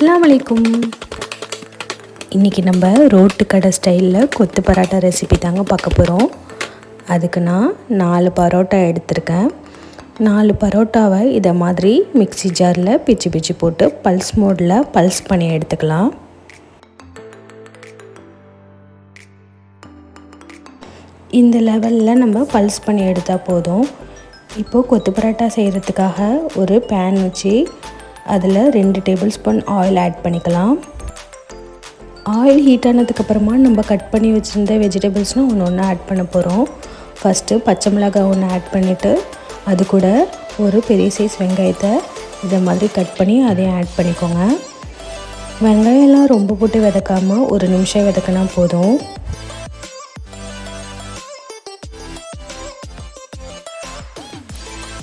அஸ்லாம் வலைக்கும் இன்றைக்கி நம்ம ரோட்டு கடை ஸ்டைலில் கொத்து பரோட்டா ரெசிபி தாங்க பார்க்க போகிறோம் அதுக்கு நான் நாலு பரோட்டா எடுத்திருக்கேன். நாலு பரோட்டாவை இதை மாதிரி மிக்ஸி ஜாரில் பிச்சு பிச்சு போட்டு பல்ஸ் மோடில் பல்ஸ் பண்ணி எடுத்துக்கலாம். இந்த லெவலில் நம்ம பல்ஸ் பண்ணி எடுத்தால் போதும். இப்போது கொத்து பரோட்டா செய்கிறதுக்காக ஒரு பேன் வச்சு அதில் ரெண்டு டேபிள் ஸ்பூன் ஆயில் ஆட் பண்ணிக்கலாம். ஆயில் ஹீட் ஆனதுக்கப்புறமா நம்ம கட் பண்ணி வச்சுருந்த வெஜிடபிள்ஸ்னால் ஒன்று ஒன்று ஆட் பண்ண போகிறோம் ஃபஸ்ட்டு பச்சை மிளகாய் ஒன்று ஆட் பண்ணிவிட்டு அது கூட ஒரு பெரிய சைஸ் வெங்காயத்தை இதை மாதிரி கட் பண்ணி அதையும் ஆட் பண்ணிக்கோங்க. வெங்காயம்லாம் ரொம்ப போட்டு விதக்காமல் ஒரு நிமிஷம் விதக்கினா போதும்.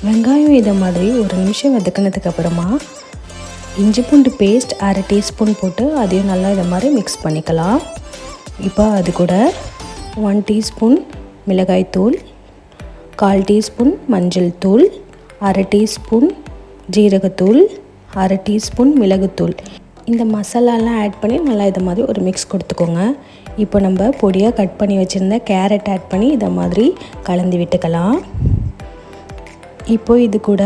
வெங்காயம் இதை மாதிரி ஒரு நிமிஷம் வதக்கினதுக்கப்புறமா இஞ்சி பூண்டு பேஸ்ட் அரை டீஸ்பூன் போட்டு அதையும் நல்லா இதை மாதிரி மிக்ஸ் பண்ணிக்கலாம். இப்போ அது கூட ஒன் டீஸ்பூன் மிளகாய்த்தூள் கால் டீஸ்பூன் மஞ்சள் தூள் அரை டீஸ்பூன் ஜீரகத்தூள் அரை டீஸ்பூன் மிளகுத்தூள் இந்த மசாலாலாம் ஆட் பண்ணி நல்லா இதை மாதிரி ஒரு மிக்ஸ் கொடுத்துக்கோங்க. இப்போ நம்ம பொடியாக கட் பண்ணி வச்சுருந்த கேரட் ஆட் பண்ணி இதை மாதிரி கலந்து விட்டுக்கலாம். இப்போ இது கூட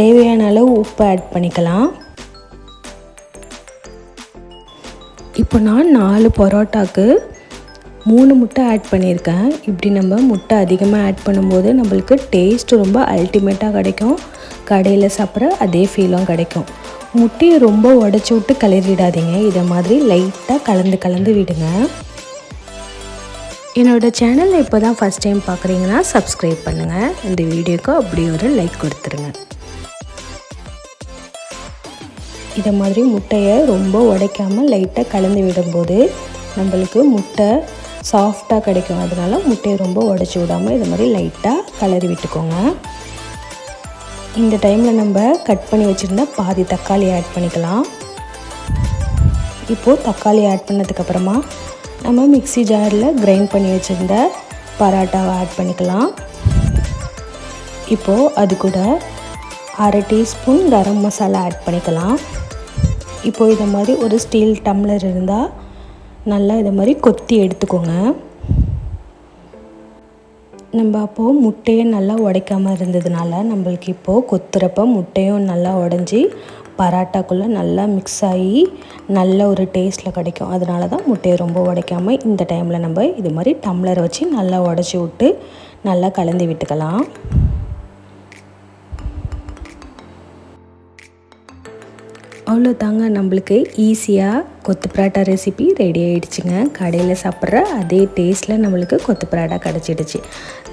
தேவையான அளவு உப்பு ஆட் பண்ணிக்கலாம். இப்போ நான் நாலு பரோட்டாக்கு மூணு முட்டை ஆட் பண்ணியிருக்கேன். இப்படி நம்ம முட்டை அதிகமாக ஆட் பண்ணும்போது நம்மளுக்கு டேஸ்ட் ரொம்ப அல்டிமேட்டாக கிடைக்கும். கடையில் சாப்பிட்ற அதே ஃபீலும் கிடைக்கும். முட்டையை ரொம்ப உடச்சி விட்டு கிளறிடாதீங்க இதை மாதிரி லைட்டாக கலந்து கலந்து விடுங்க. என்னோடய சேனலை இப்போ தான் ஃபஸ்ட் டைம் பார்க்குறீங்கன்னா சப்ஸ்கிரைப் பண்ணுங்கள் இந்த வீடியோக்கு அப்படி ஒரு லைக் கொடுத்துருங்க. இதை மாதிரி முட்டையை ரொம்ப உடைக்காமல் லைட்டாக கலந்து விடும்போது நம்மளுக்கு முட்டை சாஃப்டாக கிடைக்கும். அதனால் முட்டையை ரொம்ப உடச்சி விடாமல் இது மாதிரி லைட்டாக கலரி விட்டுக்கோங்க. இந்த டைமில் நம்ம கட் பண்ணி வச்சுருந்த பாதி தக்காளி ஆட் பண்ணிக்கலாம். இப்போது தக்காளி ஆட் பண்ணதுக்கப்புறமா நம்ம மிக்ஸி ஜாரில் கிரைண்ட் பண்ணி வச்சுருந்த பரோட்டாவை ஆட் பண்ணிக்கலாம். இப்போது அது கூட அரை டீஸ்பூன் கரம் மசாலா ஆட் பண்ணிக்கலாம். இப்போது இதை மாதிரி ஒரு ஸ்டீல் டம்ளர் இருந்தால் நல்லா இதை மாதிரி கொத்தி எடுத்துக்கோங்க. நம்ம அப்போது முட்டையை நல்லா உடைக்காமல் இருந்ததுனால நம்மளுக்கு இப்போது கொத்துறப்ப முட்டையும் நல்லா உடஞ்சி பராட்டாக்குள்ளே நல்லா மிக்ஸ் ஆகி நல்ல ஒரு டேஸ்ட்டில் கிடைக்கும். அதனால தான் முட்டையை ரொம்ப உடைக்காமல் இந்த டைமில் நம்ம இது மாதிரி டம்ளரை வச்சு நல்லா உடச்சி விட்டு நல்லா கலந்து விட்டுக்கலாம். அவ்வளோ தாங்க நம்மளுக்கு ஈஸியாக கொத்து பராட்டா ரெசிபி ரெடி ஆகிடுச்சுங்க கடையில் சாப்பிட்ற அதே டேஸ்ட்டில் நம்மளுக்கு கொத்து பராட்டா கிடச்சிடுச்சு.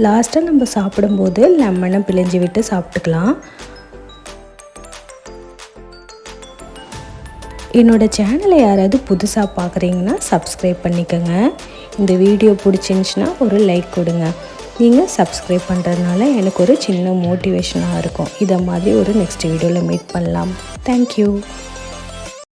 லாஸ்ட்டாக நம்ம சாப்பிடும்போது லெமனை பிழிஞ்சு விட்டு சாப்பிட்டுக்கலாம். என்னோடய சேனலை யாராவது புதுசாக பார்க்குறீங்கன்னா சப்ஸ்கிரைப் பண்ணிக்கோங்க. இந்த வீடியோ பிடிச்சிருந்துச்சின்னா ஒரு லைக் கொடுங்க. நீங்கள் சப்ஸ்கிரைப் பண்ணுறதுனால எனக்கு ஒரு சின்ன மோட்டிவேஷனாக இருக்கும். இதை மாதிரி ஒரு நெக்ஸ்ட் வீடியோவில் மீட் பண்ணலாம். தேங்க்யூ